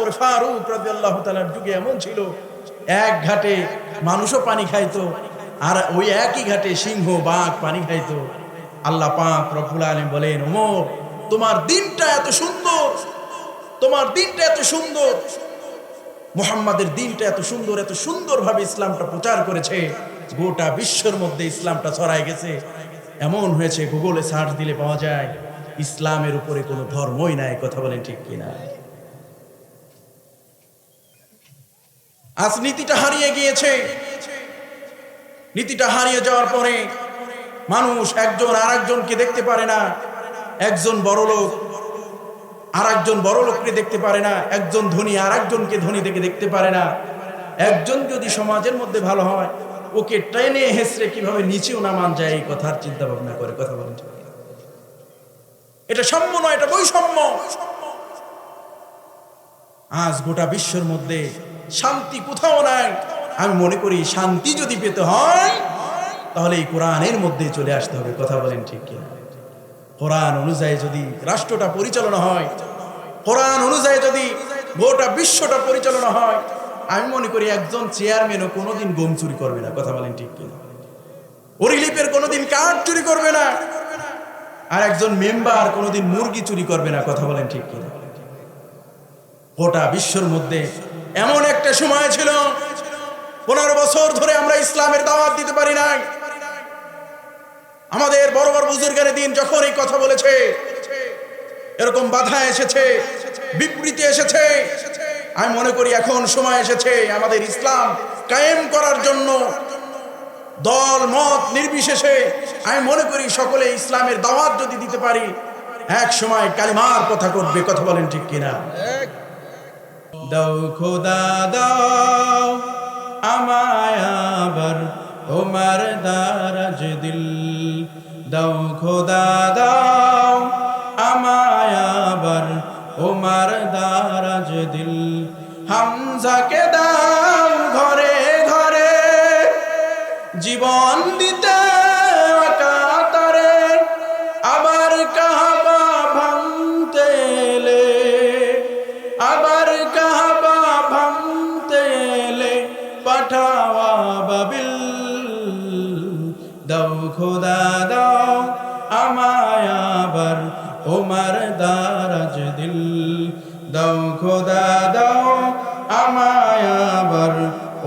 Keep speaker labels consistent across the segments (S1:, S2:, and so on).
S1: ওমর ফারুক রাদিয়াল্লাহু তাআলার যুগে এমন ছিল, এক ঘাটে মানুষও পানি খাইতো আর ওই একই ঘাটে সিংহ, বাঘ পানি খাইতো। আল্লাহ পাক রব্বুল আলামিন বলেন, ওমর, তোমার দিনটা এত সুন্দর, তোমার দিনটা এত সুন্দর, মুহাম্মাদের দিনটা এত সুন্দর, এত সুন্দরভাবে ইসলামটা প্রচার করেছে, গোটা বিশ্বের মধ্যে ইসলামটা ছড়ায় গেছে। এমন হয়েছে, গুগলে সার্চ দিলে পাওয়া যায়, ইসলামের উপরে কোনো ধর্মই নাই, কথা বলেন ঠিক কিনা? আজ নীতিটা হারিয়ে গিয়েছে। নীতিটা হারিয়ে যাওয়ার পরে মানুষ একজন আর একজনকে দেখতে পারে না, একজন বড় লোক আর একজন বড় লোককে দেখতে পারে না, একজন ধনী আর একজনকে ধনী দেখে দেখতে পারে না। একজন যদি সমাজের মধ্যে ভালো হয়, ওকে ট্রেনে হেসড়ে কীভাবে নিচেও নামান যায়, এই কথার চিন্তা ভাবনা করে কথা বলেন এটা সাম্য নয়, এটা বৈষম্য। আজ গোটা বিশ্বের মধ্যে শান্তি কোথাও নাই। আমি মনে করি শান্তি যদি পেতে হয়, তাহলে এই কোরআনের মধ্যে চলে আসতে হবে। কথা বলেন ঠিক কিনা? কোরআন অনুযায়ী যদি রাষ্ট্রটা পরিচালনা হয়, কোরআন অনুযায়ী যদি গোটা বিশ্বটা পরিচালনা হয়, আমি মনে করি একজন চেয়ারম্যানও কোনোদিন গম চুরি করবে না। কথা বলেন ঠিক কিনা? ওরিলিপের কোনোদিন কাঠ চুরি করবে না। আর একজন মেম্বার কোনোদিন মুরগি চুরি করবে না। কথা বলেন ঠিক কিনা? গোটা বিশ্বর মধ্যে এমন একটা সময় ছিল, পনেরো বছর ধরে আমরা ইসলামের দাওয়াত দিতে পারি নাই। আমাদের বড় বড় বুজুর্গের দিন যখন এই কথা বলেছে, এরকম বাধা এসেছে, বিবৃতি এসেছে। আমি মনে করি এখন সময় এসেছে আমাদের ইসলাম কায়েম করার জন্য, দল, মত নির্বিশেষে আমি মনে করি সকলে ইসলামের দাওয়াত যদি দিতে পারি, এক সময় কালিমার কথা করবে কথা বলেন ঠিক কিনা? দাও, খোদা দাও, আমায় আবার তোমার দারাজ দিল। দাও, খোদা দাও, আমায় আবার তোমার দারাজ দিল। হামজাকে দাও ঘরে ঘরে, জীবন দিতে ওমার দারাজ দিল। দাও খোদা, দাও আমায় আবার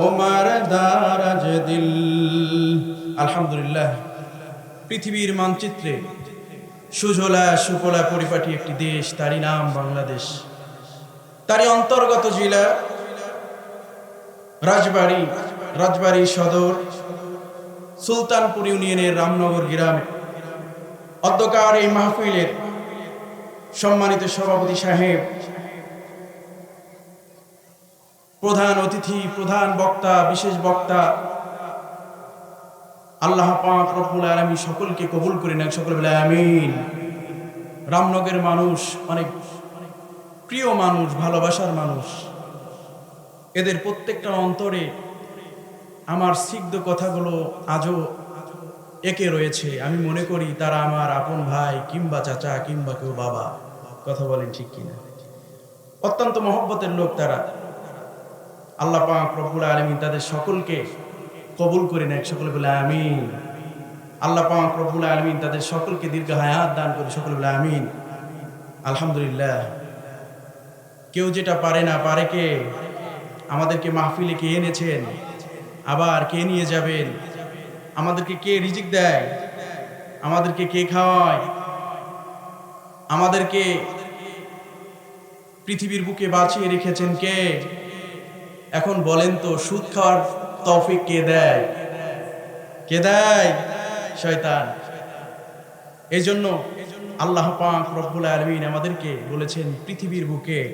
S1: ওমার দারাজ দিল। আলহামদুলিল্লাহ, পৃথিবীর মানচিত্রে সুজলা সুফলা পরিপাটি একটি দেশ, তারই নাম বাংলাদেশ। তারই অন্তর্গত জেলা রাজবাড়ী রাজবাড়ী সদর সুলতানপুর ইউনিয়নের রামনগর গ্রামে। অধ্যকার এই মাহফিলের সম্মানিত সভাপতি সাহেব, প্রধান অতিথি, প্রধান বক্তা, বিশেষ বক্তা, আল্লাহ পাক রব্বুল আলামিন সকলকে কবুল করে নেন, সকল বলে আমিন। রামনগরের মানুষ, অনেক প্রিয় মানুষ, ভালোবাসার মানুষ, এদের প্রত্যেকটা অন্তরে আমার সিদ্ধ কথাগুলো আজও একে রয়েছে। আমি মনে করি তারা আমার আপন ভাই কিংবা চাচা কিংবা কেউ বাবা। কথা বলেন ঠিক কিনা? অত্যন্ত মহব্বতের লোক তারা। আল্লাহ পাক রব্বুল আলমিন তাদের সকলকে কবুল করে নেয় সকলে বলে আমিন। আল্লাহ পাক রব্বুল আলমিন তাদের সকলকে দীর্ঘ হায়াত দান করে সকলে বলে আমিন। আলহামদুলিল্লাহ। কেউ যেটা পারে না পারে কে? আমাদেরকে মাহফিলে কে এনেছেন? আবার কে নিয়ে যাবেন? আমাদেরকে কে রিজিক দেয়? আমাদেরকে কে খাওয়ায়? আমাদেরকে পৃথিবীর বুকে বাঁচিয়ে রেখেছেন কে? এখন বলেন তো, সুদ খাওয়ার তফিক কে দেয়? কে দেয়? শয়তান। এই জন্য আল্লাহ পাক রব্বুল আলমিন আমাদেরকে বলেছেন পৃথিবীর বুকে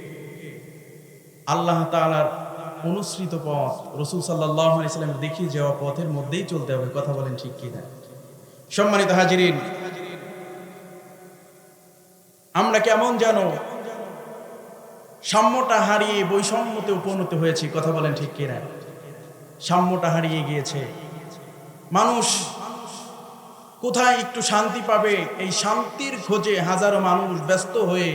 S1: আল্লাহ তাআলার অনুসৃত পথ। রসুল সাল্লাহ ইসলামের দেখিয়ে যাওয়া পথের মধ্যেই চলতে হবে। কথা বলেন ঠিক কিনা সম্মানিত হাজিরিন, আমরা কেমন জানো সাম্যটা হারিয়ে বৈষম্যতে উপনীত হয়েছে। কথা বলেন ঠিক কিনা সাম্যটা হারিয়ে গিয়েছে। মানুষ কোথায় একটু শান্তি পাবে? এই শান্তির খোঁজে হাজারো মানুষ ব্যস্ত হয়ে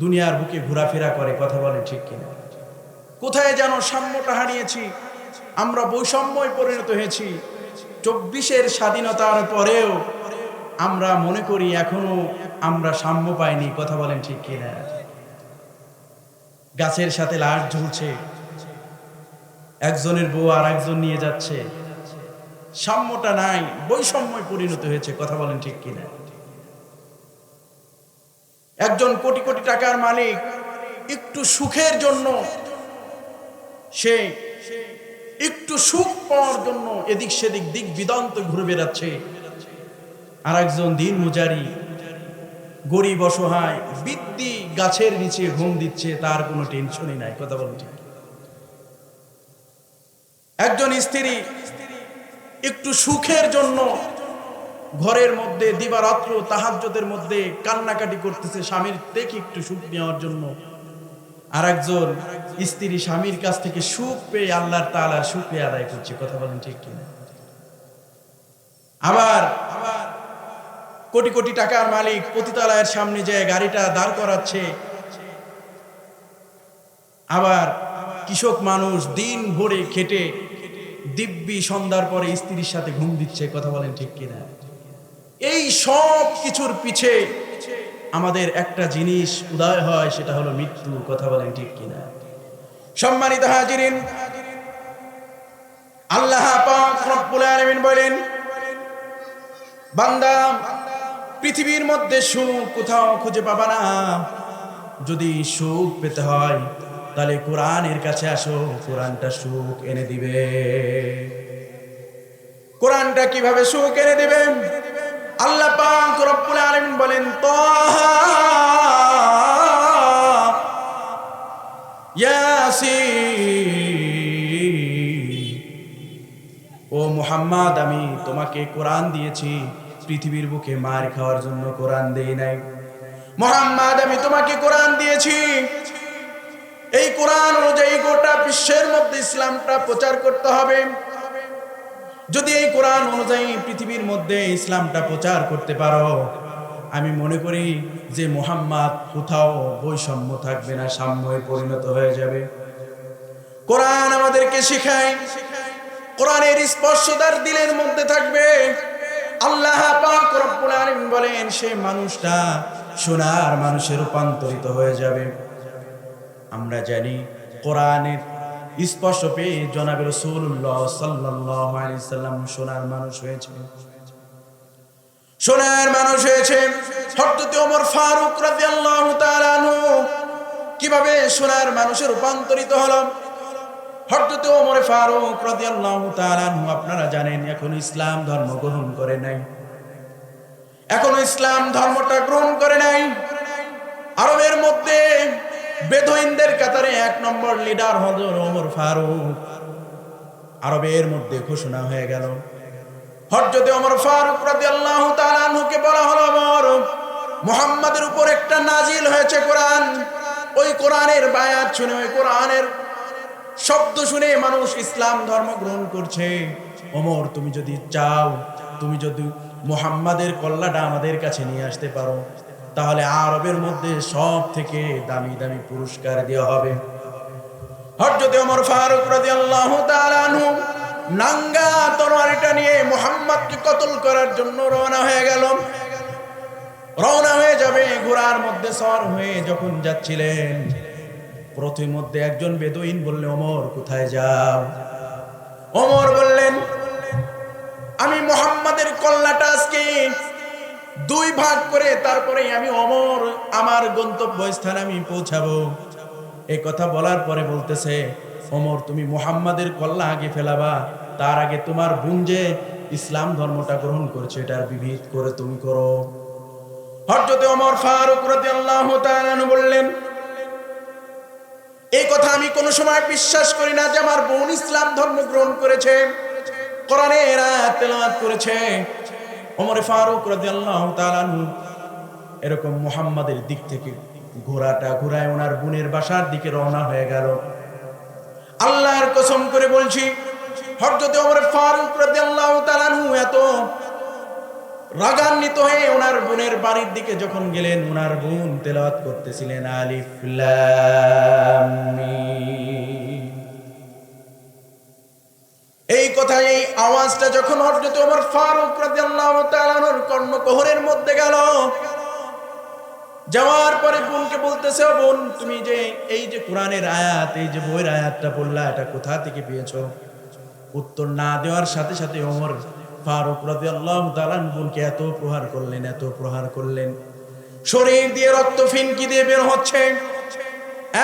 S1: দুনিয়ার বুকে ঘোরাফেরা করে। কথা বলেন ঠিক কিনা কোথায় যেন সাম্যটা হারিয়েছি? আমরা বৈষম্যয় পরিণত হয়েছি। চব্বিশের স্বাধীনতার পরেও আমরা মনে করি এখনও আমরা সাম্য পাইনি, কথা বলেন ঠিক কিনা? গাছের সাথে লাশ ঝুলছে। একজনের বউ আর একজন নিয়ে যাচ্ছে। সাম্যটা নাই, বৈষম্যয় পরিণত হয়েছে, কথা বলেন ঠিক কিনা? একজন কোটি কোটি টাকার মালিক একটু সুখের জন্য সে একটু সুখ পাওয়ার জন্য এদিক সেদিক দিক বিদন্ত ঘুরে বেড়াচ্ছে। আর একজন দিন মুজারি, গরিব, অসহায় বৃদ্ধি গাছের নিচে ঘুম দিচ্ছে, তার কোনো টেনশনই নাই, কথা ঠিক। একজন স্ত্রী একটু সুখের জন্য ঘরের মধ্যে, দিবারাত্র তাহাজ্যদের মধ্যে কান্নাকাটি করতেছে, স্বামীর থেকে একটু সুখ নেওয়ার জন্য। আর একজন স্ত্রী স্বামীর কাছ থেকে সুখ পেয়ে আল্লাহর তালার সুখ আদায় করছে, কথা বলেন ঠিক কিনা? আবার কোটি কোটি টাকার মালিক পতিতালয়ের সামনে যে গাড়িটা দাঁড় করাচ্ছে, আবার কৃষক মানুষ দিন ভরে খেটে দিব্যি সন্ধ্যার পরে স্ত্রীর সাথে ঘুম দিচ্ছে, কথা বলেন ঠিক কিনা? এই সব কিছুর পিছে আমাদের একটা জিনিস উদয় হয়, সেটা হলো মৃত্যু। কথা বলেন ঠিক কিনা? সম্মানিত হাজিরিন, আল্লাহ বলেন, বান্দা, পৃথিবীর মধ্যে সুখ কোথাও খুঁজে পাবা না। যদি সুখ পেতে হয়, তাহলে কোরআনের কাছে আসো, কোরআনটা সুখ এনে দিবে। কোরআনটা কীভাবে সুখ এনে দিবে? আল্লাহ পাক রব্বুল আলামিন বলেন ও মুহাম্মদ, আমি তোমাকে কোরআন দিয়েছি। পৃথিবীর বুকে মার খাওয়ার জন্য কোরআন দেই নাই। মোহাম্মদ, আমি তোমাকে কোরআন দিয়েছি। এই কোরআন অনুযায়ী গোটা বিশ্বের মধ্যে ইসলামটা প্রচার করতে হবে। যদি এই কোরআন অনুযায়ী পৃথিবীর মধ্যে ইসলামটা প্রচার করতে পারো, আমি মনে করি যে মোহাম্মদ কোথাও বৈষম্য থাকবে না, সাম্যে পরিণত হয়ে যাবে। কোরআন আমাদেরকে শেখায়, কোরআনের স্পর্শদার দিলের মধ্যে থাকবে। আল্লাহ বলেন, সে মানুষটা সোনার মানুষে রূপান্তরিত হয়ে যাবে। আমরা জানি কোরআনের স্পর্শ পেয়ে জনাবে রসুল্লাহ সাল্লাহ সাল্লাম সোনার মানুষ হয়েছে। সোনার মানুষ হয়েছে হঠাৎ ওমর ফারুক রাদিয়াল্লাহু তাআলা কীভাবে সোনার মানুষে রূপান্তরিত হলো? হঠাৎ ওমর ফারুক তাআলা আনহু, আপনারা জানেন এখন ইসলাম ধর্ম গ্রহণ করে নাই। এখনও ইসলাম ধর্মটা গ্রহণ করে নাই। আরবের মধ্যে বেদইনদের কাতারে এক নম্বর লিডার হজর ওমর ফারুক। আরবের মধ্যে ঘোষণা হয়ে গেল। হজরতে ওমর ফারুক রাদিয়াল্লাহু তাআলা আনহুকে বলা হলো, ওমর, মুহাম্মাদের উপর একটা নাজিল হয়েছে কোরআন। ওই কোরআনের বায়াত শুনে, ওই কোরআনের শব্দ শুনে মানুষ ইসলাম ধর্ম গ্রহণ করছে। ওমর, তুমি যদি চাও, তুমি যদি মুহাম্মাদের কল্লাটা আমাদের কাছে নিয়ে আসতে পারো। তাহলে আরবের মধ্যে সব থেকে দামি দামি পুরস্কার দেওয়া হবে। নাঙ্গা নিয়ে মুহাম্মদকে করার জন্য রওনা হয়ে গেল। রওনা হয়ে যাবে, ঘোড়ার মধ্যে হয়ে যখন যাচ্ছিলেন একজন বেদইন বললে অমর কোথায় যাও? ওমর বললেন, আমি মোহাম্মদের কল্লাটা আজকে দুই ভাগ করে তারপরে আমি অমর, আমার গন্তব্য স্থানে আমি পৌঁছাবো। এই কথা বলার পরে বলতেছে, অমর, তুমি মুহাম্মাদের কল্লা আগে ফেলাবা, তার আগে তোমার বোন যে ইসলাম ধর্মটা গ্রহণ করেছে এটার বিবিধ করে তুমি করো। হরজতে অমর ফারুক রাদিয়াল্লাহু তাআলা বললেন, এই কথা আমি কোনো সময় বিশ্বাস করি না যে আমার বোন ইসলাম ধর্ম গ্রহণ করেছে, কোরআনের আয়াত তেলাওয়াত করেছে। ওমর ফারুক রাদিয়াল্লাহু তাআলা এরকম মুহাম্মাদের দিক থেকে ঘোড়াটা ঘোড়ায় ওনার বোনের বাসার দিকে রওনা হয়ে গেল আল্লাহর কসম করে বলছি, হযরত ওমর ফারুক রাদিয়াল্লাহু তাআলা এত রাগান্বিত হয়ে ওনার বোনের বাড়ির দিকে যখন গেলেন, ওনার বোন তেলাওয়াত করতেছিলেন, আলিফ লাম মিম। এই কথা এই আওয়াজটা যখন হযরত ওমর ফারুক রাদিয়াল্লাহু তাআলার কর্ণকোহরের মধ্যে গেল, যাওয়ার পরে বোনকে বলতেছে বোন, তুমি যে এই যে কোরআনের আয়াত, এই যে বইয়ের আয়াতটা বললা এটা কোথা থেকে পেয়েছ? উত্তর না দেওয়ার সাথে সাথে ওমর ফারুক রাদিয়াল্লাহু তাআলা বোনকে এত প্রহার করলেন, এত প্রহার করলেন। শরীর দিয়ে রক্ত ফিনকি দিয়ে বের হচ্ছে।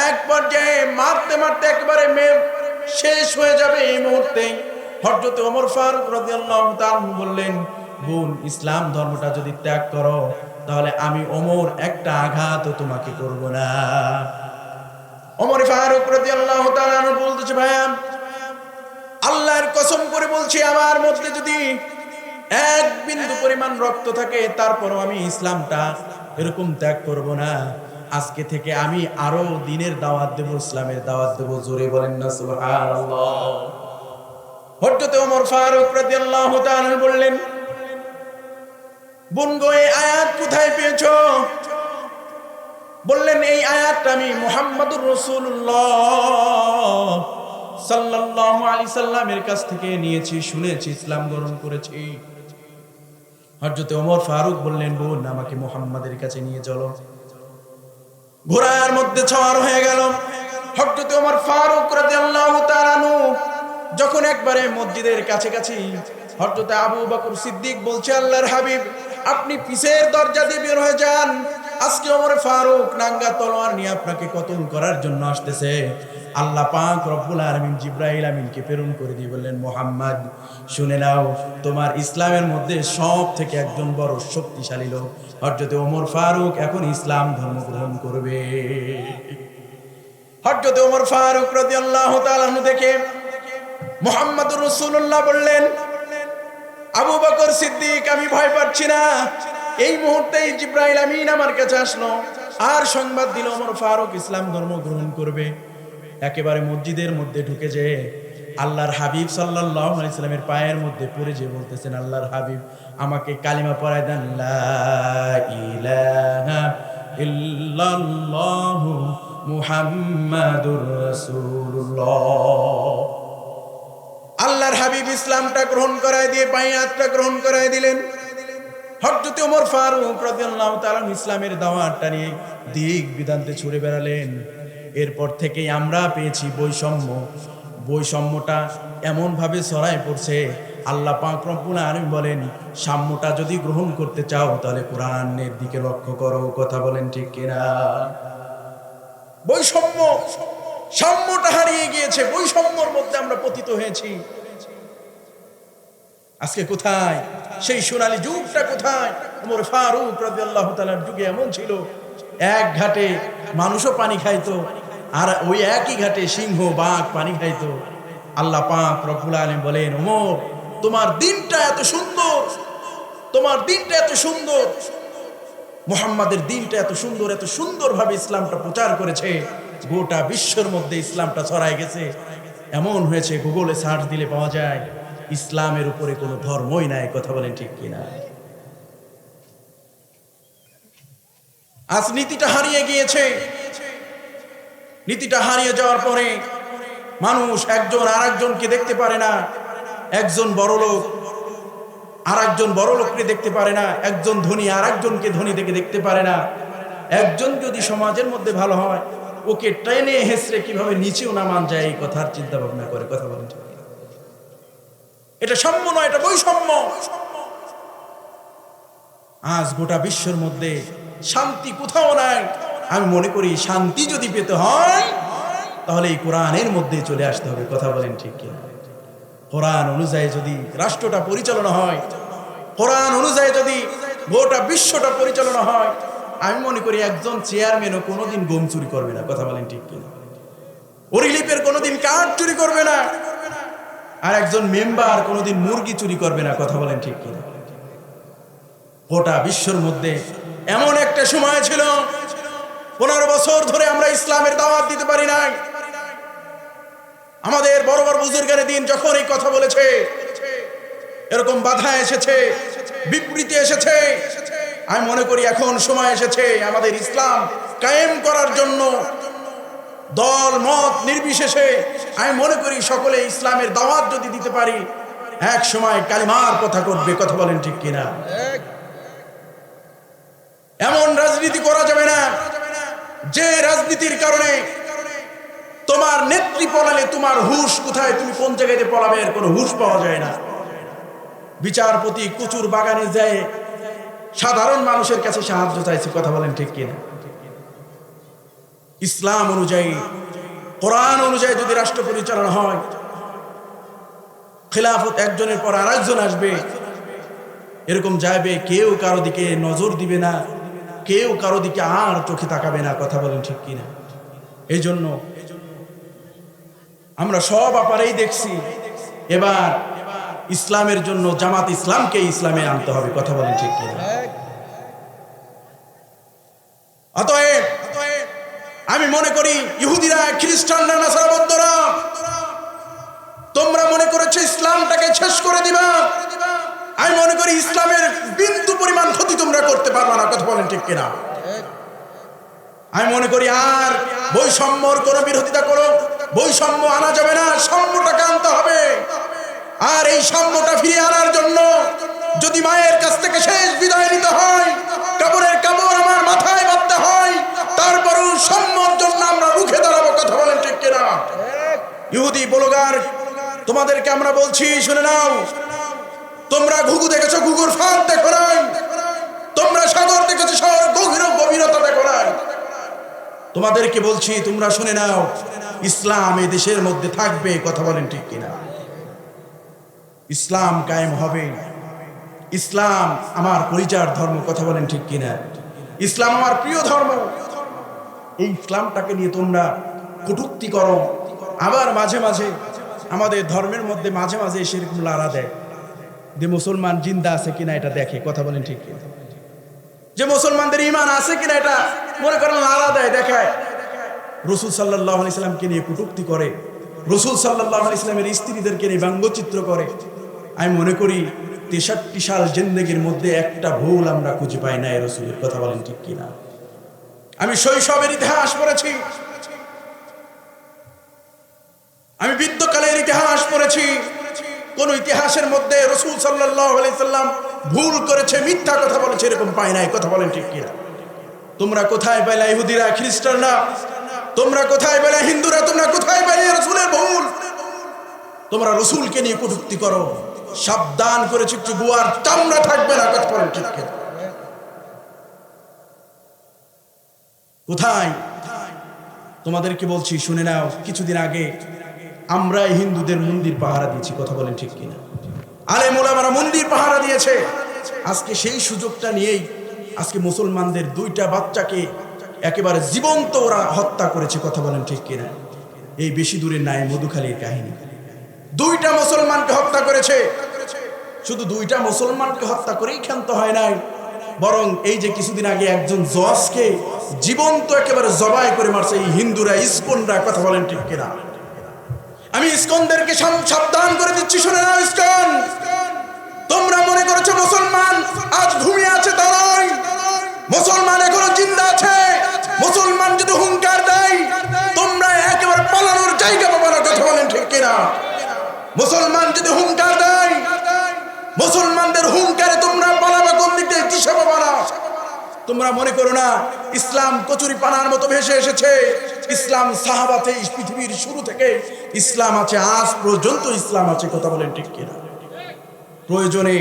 S1: এক পর্যায়ে মারতে মারতে একেবারে মেয়ে শেষ হয়ে যাবে এই মুহূর্তে। হযরত ওমর ফারুক রাদিয়াল্লাহু তাআলা বললেন, বোন, ইসলাম ধর্মটা যদি ত্যাগ করো, তাহলে আমি ওমর একটা আঘাতও তোমাকে করব না। ওমর ফারুক রাদিয়াল্লাহু তাআলা বলতেছে, ভাইয়া, আল্লাহর কসম করে বলছি, আমার মধ্যে যদি এক বিন্দু পরিমাণ রক্ত থাকে, তারপরও আমি ইসলামটা এরকম ত্যাগ করব না। আজকে থেকে আমি আরও দিনের দাওয়াত দেব, ইসলামের দাওয়াত দেব। জোরে বলেন না, সুবহানাল্লাহ। হযরত ওমর ফারুক রাদিয়াল্লাহু তাআলা বললেন, বোন গো, এই আয়াত কোথায় পেয়েছ? বললেন, এই আয়াতটা আমি মুহাম্মাদুর রাসূলুল্লাহ সাল্লাল্লাহু আলাইহি সাল্লামের কাছ থেকে নিয়েছি, শুনেছি, ইসলাম গ্রহণ করেছি। হযরত ওমর ফারুক বললেন, বোন, আমাকে মুহাম্মাদের কাছে নিয়ে চলো। ঘোড়ার মধ্যে ছাওয়ার হয়ে গেল। হযরত ওমর ফারুক রাদিয়াল্লাহু তাআলা যখন একবারে মসজিদের কাছে কাছে হযরত আবু বকর সিদ্দিক বলছে, আল্লাহর হাবিব, আপনি পিছের দরজা দিয়ে বের হয়ে যান। আজকে ওমর ফারুক নাঙ্গা তলোয়ার নিয়ে আপনাকে কতল করার জন্য আসতেছে। আল্লাহ পাক রব্বুল আলামিন জিব্রাইল আমিনকে প্রেরণ করে দিয়ে বললেন, মোহাম্মদ, শুনে নাও, তোমার ইসলামের মধ্যে সব থেকে একজন বড় শক্তিশালী লোক, হযরত ওমর ফারুক এখন ইসলাম ধর্ম গ্রহণ করবে। হযরত ওমর ফারুক রাদিয়াল্লাহু তাআলা আনহু দেখে মুহাম্মদুর রাসূলুল্লাহ বললেন, আবু বকর সিদ্দিক, আমি ভয় পাচ্ছি না। এই মুহূর্তেই জিব্রাইল আমিন আমার কাছে আসলো। আর সংবাদ দিল, ওমর ফারুক ইসলাম ধর্ম গ্রহণ করবে। একেবারে মসজিদের মধ্যে ঢুকে যে আল্লাহর হাবিব সাল্লাল্লাহু ইসলামের পায়ের মধ্যে পড়ে যে বলতেছেন, আল্লাহর হাবিব, আমাকে কালিমা পড়ায় দেন মুহাম্মাদুর রাসূলুল্লাহ। আল্লাহর হাবিব ইসলামটা গ্রহণ করায় দিয়ে বাইয়াতটা গ্রহণ করায় দিলেন। হযরত ওমর ফারুক রাদিয়াল্লাহু তাআলা ইসলামের দাওয়াতটা নিয়ে দিক বিদান্তে ছুড়ে বেড়ালেন। এরপর থেকেই আমরা পেয়েছি বৈষম্য। বৈষম্যটা এমন ভাবে ছড়ায় পড়ছে, আল্লাহ পাক রব্বুল আলামিন বলেন, সাম্যটা যদি গ্রহণ করতে চাও তাহলে কোরআনের দিকে লক্ষ্য করো। কথা বলেন ঠিক কিনা? বৈষম্য! সাম্যটা হারিয়ে গিয়েছে, বৈষম্যর মধ্যে আমরা পতিত হয়েছি। আজকে কোথায়? সেই সোনালী যুগটা কোথায়? ফারুক তাআলার যুগে এমন ছিল, এক ঘাটে মানুষও পানি খাইতো, আর ওই একই ঘাটে সিংহ, বাঘ পানি খাইতো। আল্লাহ পাক রব্বুল আলামিন বলেন ওমর তোমার দিনটা এত সুন্দর, তোমার দিনটা এত সুন্দর, মোহাম্মদের দিনটা এত সুন্দর, এত সুন্দরভাবে ইসলামটা প্রচার করেছে। গোটা বিশ্বর মধ্যে ইসলামটা ছড়ায় গেছে। এমন হয়েছে, গুগলে সার্চ দিলে পাওয়া যায়, ইসলামের উপরে কোনো ধর্মই নাই, কথা বলেন ঠিক কিনা? আজ নীতিটা হারিয়ে গিয়েছে। নীতিটা হারিয়ে যাওয়ার পরে মানুষ একজন আর একজনকে দেখতে পারে না, একজন বড় লোক আর একজন বড় লোককে দেখতে পারে না, একজন ধনী আর একজনকে ধনী দেখে দেখতে পারে না। একজন যদি সমাজের মধ্যে ভালো হয় ওকে ট্রেনে হেসড়ে কীভাবে নিচেও নামান যায়, এই কথার চিন্তা ভাবনা করে, কথা বলেন এটা সাম্য নয়, এটা বৈষম্য। আজ গোটা বিশ্বের মধ্যে শান্তি কোথাও নাই। আমি মনে করি শান্তি যদি পেতে হয়, তাহলে এই কোরআনের মধ্যে চলে আসতে হবে, কথা বলেন ঠিক কিনা। কোরআন অনুযায়ী যদি রাষ্ট্রটা পরিচালনা হয়, কোরআন অনুযায়ী যদি গোটা বিশ্বটা পরিচালনা হয় আমি মনে করি একজন চেয়ারম্যানও কোনোদিন গম চুরি করবে না, কথা বলেন ঠিক কিনা? রিলিফের কোনোদিন কার্ড চুরি করবে না। আর একজন মেম্বার কোনোদিন মুরগি চুরি করবে না, কথা বলেন ঠিক কিনা? গোটা বিশ্বর মধ্যে এমন একটা সময় ছিল, পনেরো বছর ধরে আমরা ইসলামের দাওয়াত দিতে পারি নাই। আমাদের বড় বড় বুজুর্গের দিন যখন এই কথা বলেছে, এরকম বাধা এসেছে, বিপরীতে এসেছে আমি মনে করি এখন সময় এসেছে আমাদের ইসলাম কায়েম করার জন্য। দল, মত নির্বিশেষে আমি মনে করি সকলে ইসলামের দাওয়াত যদি দিতে পারি, এক সময় কালিমার কথা করবে, কথা বলেন ঠিক কিনা? এমন রাজনীতি করা যাবে না, যে রাজনীতির কারণে তোমার নেত্রী পলালে তোমার হুশ কোথায়, তুমি কোন জায়গাতে পলাবে, এর কোনো হুশ পাওয়া যায় না। বিচারপতি কুচুর বাগানে যায় সাধারণ মানুষের কাছে সাহায্য চাইছে, কথা বলেন ঠিক কিনা? ইসলাম অনুযায়ী, কোরআন অনুযায়ী যদি রাষ্ট্র পরিচালনা হয়, খেলাফত একজনের পর আরেকজন আসবে, এরকম যাবে, কেউ কারও দিকে নজর দিবে না, কেউ কারও দিকে আর চোখে তাকাবে না, কথা বলেন ঠিক কিনা? এই জন্য আমরা সব আপারেই দেখছি, এবার ইসলামের জন্য জামাত ইসলামকে ইসলামে আনতে হবে, কথা বলেন ঠিক কিনা? অতএব আমি মনে করি ইহুদিরা, খ্রিস্টানরা, নাসারাবদ্ধরা, তোমরা মনে করেছ ইসলামটাকে শেষ করে দিবা? আমি মনে করি ইসলামের বিন্দু পরিমাণ ক্ষতি তোমরা করতে পারবে না, কথা বলেন ঠিক কিনা? আমি মনে করি আর বৈষম্যর কোন বিরোধিতা করো, বৈষম্য আনা যাবে না, সাম্যটাকে আনতে হবে। আর এই সাম্যটা ফিরিয়ে আনার জন্য যদি মায়ের কাছ থেকে শেষ বিদায় নিতে হয় কাপড়ের কাপড় আমার মাথায় বাঁধতে হয় তারপরেও সাম্যর জন্য আমরা রুখে দাঁড়াবো কথা বলেন ঠিক কিনা ইহুদি বলগার, তোমাদেরকে আমরা বলছি, শুনে নাও। তোমরা ঘুঘু দেখেছ, ঘুঘুর ফাঁদ দেখো নাই। তোমরা সাগর দেখেছ, সাগর গভীর গভীরতা দেখো নাই। তোমাদেরকে বলছি, তোমরা শুনে নাও, ইসলাম এই দেশের মধ্যে থাকবে, কথা বলেন ঠিক কিনা? ইসলাম কায়েম হবে। ইসলাম আমার পরিচার ধর্ম, কথা বলেন ঠিক কিনা? ইসলাম আমার প্রিয় ধর্ম। এই ইসলামটাকে নিয়ে তোমরা কটুক্তি করো। আবার মাঝে মাঝে আমাদের ধর্মের মধ্যে মাঝে মাঝে এসে এরকম লাড়া দেয় যে মুসলমান জিন্দা আছে কিনা এটা দেখে, কথা বলেন ঠিক যে মুসলমানদের ইমান আছে কিনা এটা মনে করেন লাড়া দেয়, দেখায়। রসুল সাল্লাহ ইসলামকে নিয়ে কটুক্তি করে, রসুল সাল্লাহ ইসলামের স্ত্রীদেরকে নিয়ে ব্যঙ্গচিত্র করে। আমি মনে করি তেষট্টি সাল জিন্দগির মধ্যে একটা ভুল আমরা খুঁজে পাই না এই রসুলের, কথা বলেন ঠিক কিনা? আমি শৈশবের ইতিহাস পড়েছি আমি বৃদ্ধকালের ইতিহাস পড়েছি। কোন ইতিহাসের মধ্যে রসুল সাল্লাম ভুল করেছে, মিথ্যা কথা বলেছে, এরকম পায় নাই। কথা বলেন ঠিক কিনা? তোমরা কোথায় পেলে ইহুদিরা, খ্রিস্টানরা? তোমরা কোথায় পেলে হিন্দুরা? তোমরা কোথায় পেলে রসুলের ভুল? তোমরা রসুলকে নিয়ে কটুক্তি করো। সাবধান করেছে একটু গুয়ার চামড়া থাকবে না, কথা বলেন ঠিক কিনা? কোথায়? তোমাদেরকে বলছি, শুনে নাও, কিছুদিন আগে আমরা হিন্দুদের মন্দির পাহারা দিয়েছি, কথা বলেন ঠিক কিনা? আলে মোলামারা মন্দির পাহারা দিয়েছে। আজকে সেই সুযোগটা নিয়েই আজকে মুসলমানদের দুইটা বাচ্চাকে একেবারে জীবন্ত ওরা হত্যা করেছে, কথা বলেন ঠিক কিনা? এই বেশি দূরে নাই, মধুখালীর কাহিনী। দুইটা মুসলমানকে হত্যা করেছে। শুধু দুইটা মুসলমানকে হত্যা করেই ক্ষান্ত হয় নাই, বরং এই যে কিছুদিন আগে একজন জজকে জীবন্ত একেবারে জবাই করে মারছে এই হিন্দুরা, ইস্কনরা, কথা বলেন ঠিক কিনা? আমি ইস্কনদেরকে সাবধান করে দিচ্ছি, শুনে নাও ইস্কন। তোমরা মনে করেছ মুসলমান আজ ঘুমিয়ে আছে তা নয় মুসলমান এখনও জিন্দা আছে। মুসলমান যদি হুঙ্কার দেয়, তোমরা একেবারে পালানোর জায়গা পাবে না, কথা বলেন ঠিক কিনা? মুসলমান যদি হুঙ্কার দেয়, মুসলমানদের হুঙ্কারে তোমরা পালাবে কোন দিক দিয়ে দিশা তোমরা মনে করো না, ইসলাম কচুরি পানার মতো ভেসে এসেছে। ইসলাম সাহাবাতে পৃথিবীর শুরু থেকে ইসলাম আছে, আজ পর্যন্ত ইসলাম আছে, কথা বলেন ঠিক কিনা? প্রয়োজনে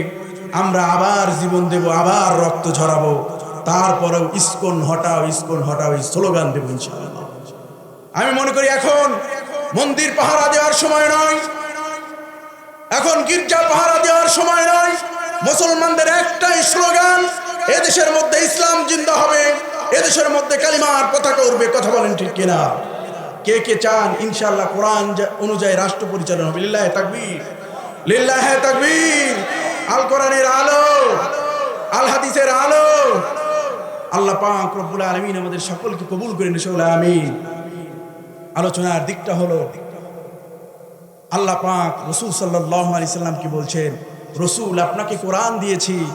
S1: আমরা আবার জীবন দেব, আবার রক্ত ঝরাবো, তারপরেও ইস্কন হটাও ইস্কন হটাও, এই স্লোগান দেবো আমি মনে করি এখন মন্দির পাহারা দেওয়ার সময় নয়, এখন গির্জা পাহারা দেওয়ার সময় নয়, মুসলমানদের একটাই স্লোগান, এদেশের মধ্যে ইসলাম জিন্দা হবে। এদেশের মধ্যে কালিমার পতাকা উঠবে কথা বলেন ঠিক কিনা? কে কে চান? ইনশাল্লাহ কোরআন অনুযায়ী রাষ্ট্র পরিচালনা হবে। লিল্লাহ তাকবীর। লিল্লাহ তাকবীর। আল কোরআনের আলো। আল হাদিসের আলো। আল্লাহ পাক রব্বুল আলামিন আমাদের সকলকে কবুল করে নিন সকলে আমিন। আলোচনার দিকটা হলো, আল্লাহ পাক রসুল সাল্লাহ আলি সাল্লাম কি বলছেন? রসুল, আপনাকে কোরআন দিয়েছি।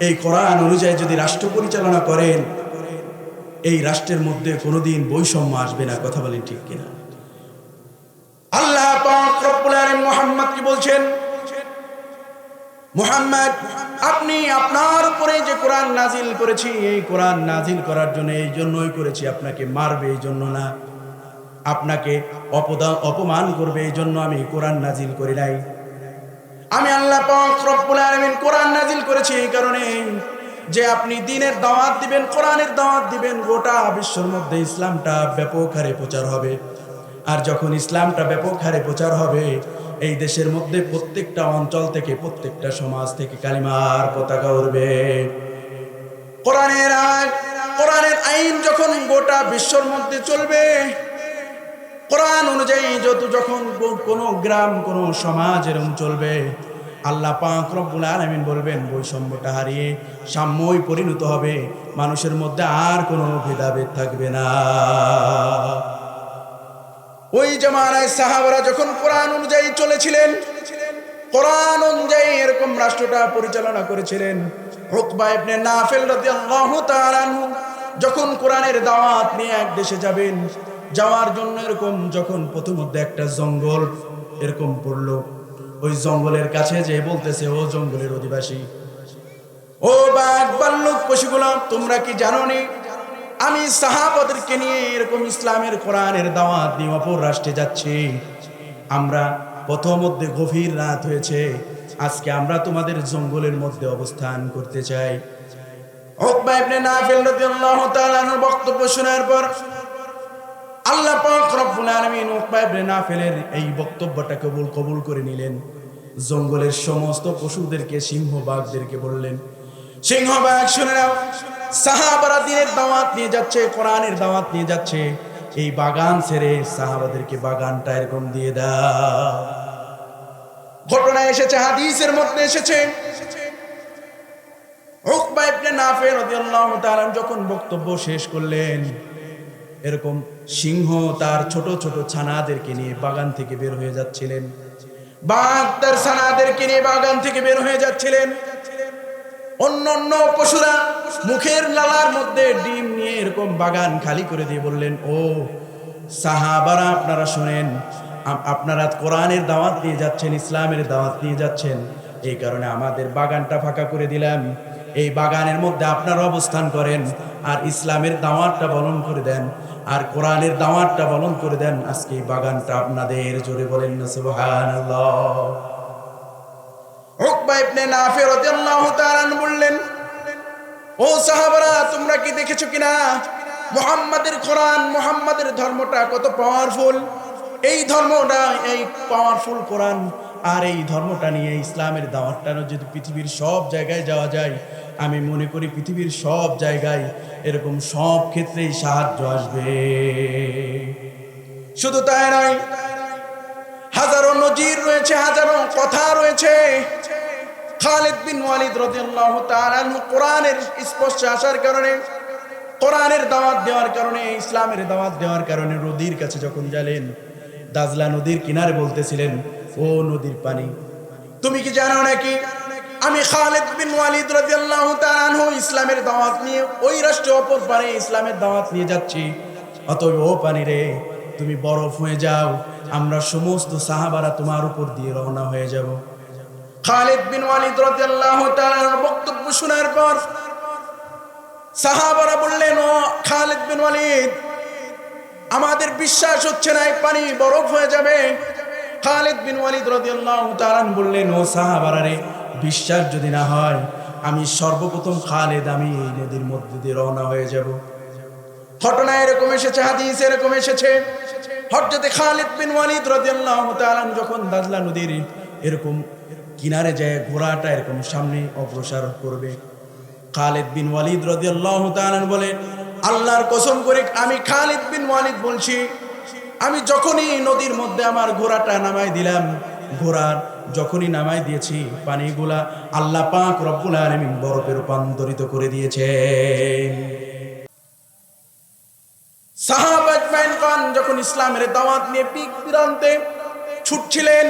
S1: এই কোরআন অনুযায়ী যদি রাষ্ট্র পরিচালনা করেন এই রাষ্ট্রের মধ্যে কোনোদিন বৈষম্য আসবে না, কথা বলেন ঠিক কিনা? আল্লাহ মুহাম্মদ কি বলছেন? মুহাম্মদ, আপনি আপনার উপরে যে কোরআন নাজিল করেছি, এই কোরআন নাজিল করার জন্য এই জন্যই করেছি, আপনাকে মারবে এই জন্য না। আপনাকে অপদান অপমান করবে এই জন্য আমি কোরআন নাজিল করি নাই। আমি আল্লাহ রব্বুল আলামিন কোরআন নাজিল করেছি এই কারণে যে আপনি দিনের দাওয়াত দিবেন, কোরআনের দাওয়াত দিবেন, গোটা বিশ্বর মধ্যে ইসলামটা ব্যাপক হারে প্রচার হবে। আর যখন ইসলামটা ব্যাপক হারে প্রচার হবে, এই দেশের মধ্যে প্রত্যেকটা অঞ্চল থেকে, প্রত্যেকটা সমাজ থেকে কালিমার পতাকা উঠবে কোরআনের আইন কোরআনের আইন যখন গোটা বিশ্বর মধ্যে চলবে, কোরআন অনুযায়ী যত যখন কোনো গ্রাম, কোনো সমাজ এরকম চলবে আল্লাহ পাক রব্বুল আলামিন বলবেন, বৈষম্যটা হারিয়ে সাম্যই পরিণত হবে, মানুষের মধ্যে আর কোনো ভেদাভেদ থাকবে না। ওই জামানায় সাহাবারা যখন কোরআন অনুযায়ী চলেছিলেন, কোরআন অনুযায়ী এরকম রাষ্ট্রটা পরিচালনা করেছিলেন উকবা ইবনে নাফিল রাদিয়াল্লাহু তাআলা যখন কোরআনের দাওয়াত নিয়ে এক দেশে যাবেন, যাওয়ার জন্য এরকম যখন প্রথমত একটা জঙ্গল এরকম পড়ল ওই জঙ্গলের কাছে যে বলতেছে, ও জঙ্গলের অধিবাসী, ও বাঘ, বাল্লুক পশুগুলো তোমরা কি জানো নি আমি সাহাবাদেরকে নিয়ে এরকম ইসলামের কোরআনের দাওয়াত নিয়ে অপর রাষ্ট্রে যাচ্ছি। আমরা প্রথম মধ্যে গভীর রাত হয়েছে। আজকে আমরা তোমাদের জঙ্গলের মধ্যে অবস্থান করতে চাই। উকবা ইবনে নাফিল রাদিয়াল্লাহু তাআলা আনহুর বক্তব্য শোনার পর আল্লাহ পাক রব্বুল আলামিন ইবনে নাফিলের এই বক্তব্যটা কবুল কবুল করে নিলেন। জঙ্গলের সমস্ত পশুদেরকে সিংহ বাঘদেরকে বললেন সিংহ বাঘ শুনে নাও, সাহাবারা দিনের দাওয়াত নিয়ে যাচ্ছে, কোরআনের দাওয়াত নিয়ে যাচ্ছে। এই বাগান ছেড়ে সাহাবাদেরকে বাগানটা এরকম দিয়ে দাও। ঘটনা এসেছে, হাদিসের মধ্যে এসেছে। যখন বক্তব্য শেষ করলেন এরকম সিংহ তার ছোট ছোট ছানাদেরকে নিয়ে বাগান থেকে বের হয়ে যাচ্ছিলেন। বাঘ তার ছানাদেরকে নিয়ে বাগান থেকে বের হয়ে যাচ্ছিলেন। অন্য অন্য পশুরা মুখের লালার মধ্যে ডিম নিয়ে এরকম বাগান খালি করে দিয়ে বললেন, ও সাহাবারা, আপনারা শোনেন আপনারা কোরআনের দাওয়াত দিয়ে যাচ্ছেন, ইসলামের দাওয়াত দিয়ে যাচ্ছেন। এই কারণে আমাদের বাগানটা ফাঁকা করে দিলাম। এই বাগানের মধ্যে আপনারা অবস্থান করেন আর ইসলামের দাওয়াতটা বলন করে দেন। আর কোরআনের দাওয়াতটা বলন করে দেন আজকে বাগানটা আপনাদের জোরে বলেন না, সুবহানাল্লাহ। উকবা ইবনে নাফি রাদিয়াল্লাহু তাআলা বললেন, ও সাহাবারা, তোমরা কি দেখেছ কিনা? মুহাম্মাদের কোরআন, মুহাম্মাদের ধর্মটা কত পাওয়ারফুল এই ধর্মটা, এই পাওয়ারফুল কোরআন আর এই ধর্মটা নিয়ে ইসলামের দাওয়াতটা যদি পৃথিবীর সব জায়গায় যাওয়া যায় আমি মনে করি পৃথিবীর সব জায়গায় এরকম সব ক্ষেত্রেই সাহায্য আসবে। শুধু তাই নয়, হাজারো নজির রয়েছে, হাজারো কথা রয়েছে। খালিদ বিন ওয়ালিদ রাদিয়াল্লাহু তাআলা কোরআনের স্পর্শে আসার কারণে, কোরআনের দাওয়াত দেওয়ার কারণে, ইসলামের দাওয়াত দেওয়ার কারণে নদীর কাছে যখন গেলেন, দাজলা নদীর কিনারে বলতেছিলেন, ও নদীর পানি, তুমি কি জানো নাকি আমি খালেদ বিন ওয়ালিদ রাদিয়াল্লাহু তাআলা ইসলামের দাওয়াত নিয়ে ওই রাষ্ট্র অপর পারে ইসলামের দাওয়াত নিয়ে যাচ্ছি। অতএব ও পানি রে, তুমি বরফ হয়ে যাও, আমরা সমস্ত সাহাবারা তোমার উপর দিয়ে রওনা হয়ে যাব। খালেদ বিন ওয়ালিদ রাদিয়াল্লাহু তাআলার বক্তব্য শোনার পর সাহাবারা বললেন, ও খালিদ বিন ওয়ালিদ, আমাদের বিশ্বাস হচ্ছে না এই পানি বরফ হয়ে যাবে? খালেদ বিন ওয়ালিদ রাদিয়াল্লাহু তাআলা বললেন, ও সাহাবারা রে বিশ্বাস যদি না হয়, আমি সর্বপ্রথম খালিদ আমি এই নদীর মধ্যে দিয়ে রওনা হয়ে যাব। ঘটনা এরকম এসেছে, হাদিস এরকম এসেছে। হজরতে খালিদ বিন ওয়ালিদ রাদিয়াল্লাহু তাআলা যখন দাজলা নদীর এরকম কিনারে যায়, ঘোড়াটা এরকম সামনে অগ্রসর করবে। খালিদ বিন ওয়ালিদ রাদিয়াল্লাহু তাআলা বলে, আল্লাহর কসম করে আমি খালিদ বিন ওয়ালিদ বলছি, আমি যখনই নদীর মধ্যে আমার ঘোড়াটা নামাই দিলাম, ঘোড়ার যখনই নামাই দিয়েছি, পানিগুলা আল্লাহ পাক রব্বুল আলামিন বরফে রূপান্তরিত করে দিয়েছে যখন ইসলামের দাওয়াত নিয়ে পিক প্রান্তে ছুটছিলেন,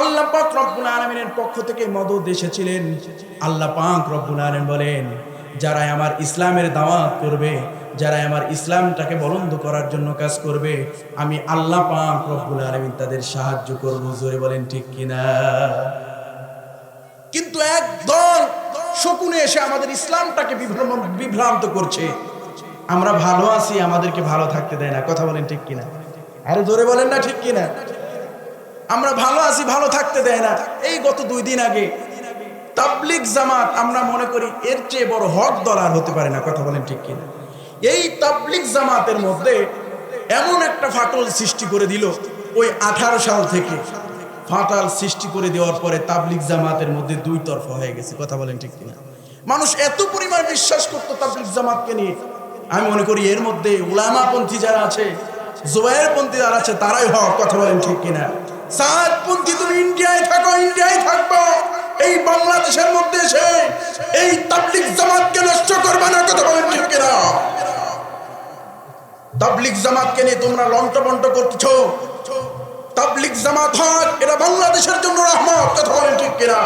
S1: আল্লাহ পাক রব্বুল আলমিনের পক্ষ থেকে মদত এসেছিলেন। আল্লাহ পাক রব্বুল আলম বলেন যারা আমার ইসলামের দাওয়াত করবে যারা আমার ইসলামটাকে বলন্দ করার জন্য কাজ করবে, আমি আল্লাহ পাক রব্বুল আলমিন তাদের সাহায্য করব, জোরে বলেন ঠিক কিনা? কিন্তু একদল শকুনে এসে আমাদের ইসলামটাকে বিভ্রান্ত করছে। আমরা ভালো আছি, আমাদেরকে ভালো থাকতে দেয় না, কথা বলেন ঠিক কিনা? আরে জোরে বলেন না ঠিক কিনা? আমরা ভালো আছি, ভালো থাকতে দেয় না। এই গত দুই দিন আগে তাবলিক জামাত, আমরা মনে করি এর চেয়ে বড় হক দল আর হতে পারে না, কথা বলেন ঠিক কিনা? এই তাবলিক জামাতের মধ্যে এমন একটা ফাটল সৃষ্টি করে দিল ওই আঠারো সাল থেকে। ফাটাল সৃষ্টি করে দেওয়ার পরে তাবলিক জামাতের মধ্যে দুই তরফা হয়ে গেছে। কথা বলেন ঠিক কিনা? মানুষ এত পরিমাণ বিশ্বাস করতো তাবলিক জামাতকে নিয়ে। আমি মনে করি এর মধ্যে উলামাপন্থী যারা আছে, জুবাইরপন্থী যারা আছে, তারাই হক। কথা বলেন ঠিক কিনা? সাদপন্থী তুমি ইন্ডিয়ায় থাকো, ইন্ডিয়ায় থাকব। এই বাংলাদেশের মধ্যে এসে এই তাবলিক জামাতকে নষ্ট করবে না, কথা বলেন ঠিক কিনা? তাবলিক জামাতকে নিয়ে তোমরা লন্ট বন্ট করছ তাবলিক জামাত হক এটা বাংলাদেশের জন্য রহমত, কথা বলেন ঠিক কিনা?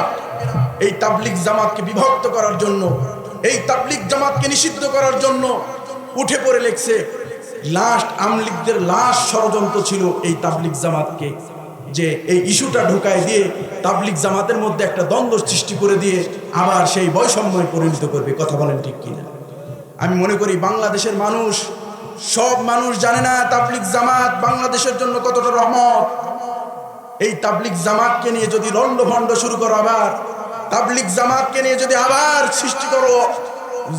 S1: এই তাবলিক জামাতকে বিভক্ত করার জন্য, এই তাবলিক জামাতকে নিষিদ্ধ করার জন্য উঠে পড়ে লেখছে লাস্ট আমলিকদের লাস্ট ষড়যন্ত্র ছিল এই তাবলিক জামাতকে, যে এই ইস্যুটা ঢুকায় দিয়ে তাবলিক জামাতের মধ্যে একটা দ্বন্দ্ব সৃষ্টি করে দিয়ে আবার সেই বৈষম্যে পরিণত করবে, কথা বলেন ঠিক কিনা? আমি মনে করি বাংলাদেশের মানুষ, সব মানুষ জানে না তাবলিক জামাত বাংলাদেশের জন্য কতটা রহমত। এই তাবলিক জামাতকে নিয়ে যদি লন্ড ভন্ড শুরু করো আবার তাবলিক জামাতকে নিয়ে যদি আবার সৃষ্টি করো,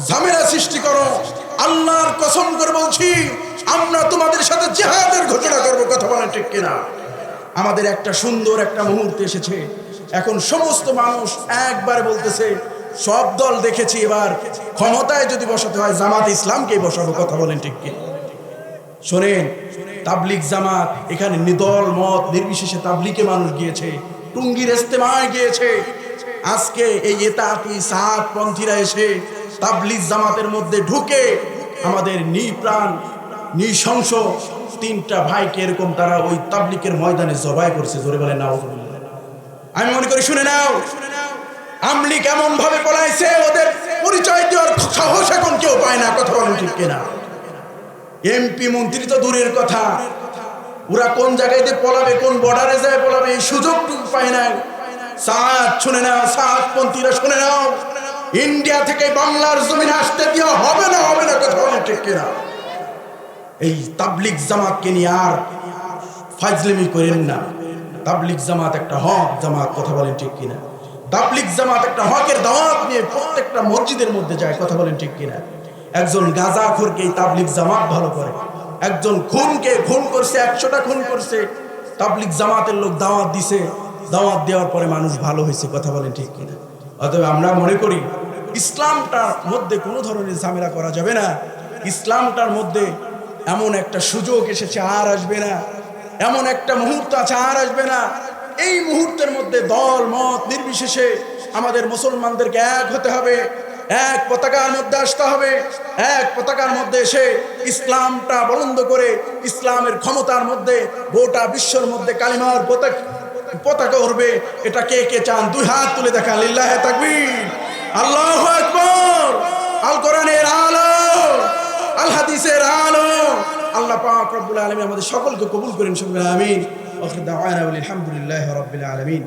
S1: ঝামেলা সৃষ্টি করো, আল্লাহর কসম করে বলছি, আমরা তোমাদের সাথে জেহাদের ঘোষণা করব, কথা বলেন ঠিক কিনা? আমাদের একটা সুন্দর একটা মুহূর্ত এসেছে। এখন সমস্ত মানুষ একবারে বলতেছে, সব দল দেখেছি এবার ক্ষমতায় যদি বসাতে হয়, জামাত ইসলামকেই বসাবো, কথা বলেন ঠিক কিনা শোনেন তাবলিক জামাত এখানে নিদল মত নির্বিশেষে তাবলিকে মানুষ গিয়েছে, টুঙ্গির ইস্তেমায় গিয়েছে। আজকে এই এতাকি সাত পন্থীরা এসে তাবলিক জামাতের মধ্যে ঢুকে আমাদের নিপ্রাণ, নৃশংস তিনটা ভাইকে এরকম তারা ওই তাবলিকের ময়দানে জবাই করছে, জোরে বলে নাও আমি মনে করি, শুনে নাও আমলি কেমন ভাবে পলাইছে, ওদের পরিচয় দেওয়ার সাহস এখন কেউ পায় না, কথা বলেন ঠিক কিনা। এমপি মন্ত্রী তো দূরের কথা। ওরা কোন জায়গায় দিয়ে পলাবে, কোন বর্ডারে যায় পলাবে, এই সুযোগটুকু পায় না সাত শুনে নাও সাত পন্থীরা শুনে নাও। ইন্ডিয়া থেকে বাংলার জমিন আসতে দিয়ে হবে না হবে না, কথা বলেন ঠিক কিনা। এই তাবলিক জামাতকে নিয়ে আর ফাজলিমি করেন না। তাবলিক জামাত একটা হক, জামাত কথা বলেন ঠিক কিনা? তাবলিক জামাত একটা হকের দাওয়াত নিয়ে প্রত্যেকটা মসজিদের মধ্যে যায়, কথা বলেন ঠিক কিনা? একজন গাজা খোরকে এই তাবলিক জামাত ভালো করে। একজন খুনকে খুন করছে, একশোটা খুন করছে। তাবলিক জামাতের লোক দাওয়াত দিছে। দাওয়াত দেওয়ার পরে মানুষ ভালো হয়েছে, কথা বলেন ঠিক কিনা? অতএব আমরা মনে করি, ইসলামটার মধ্যে কোনো ধরনের ঝামেলা করা যাবে না। ইসলামটার মধ্যে এমন একটা সুযোগ এসেছে, আর আসবে না। এমন একটা মুহূর্ত আছে, আর আসবে না। এই মুহূর্তের মধ্যে দল, মত নির্বিশেষে আমাদের মুসলমানদেরকে এক হতে হবে, এক পতাকার মধ্যে আসতে হবে, এক পতাকার মধ্যে এসে ইসলামটা বলন্দ করে ইসলামের ক্ষমতার মধ্যে, গোটা বিশ্বর মধ্যে কালিমার পতাকা পতাকা উঠবে এটা কে কে চান? দুই হাত তুলে দেখা লিল্লাহে তাকবীর। আল্লাহু আকবার। আল কোরআনের আলো। আল হাদিসের আলো আল্লাহ পাক রব্বুল আলামিন আমাদের সকলকে কবুল করেন, সকলে আমিন। আলহামদুলিল্লাহি রাব্বিল আলামিন।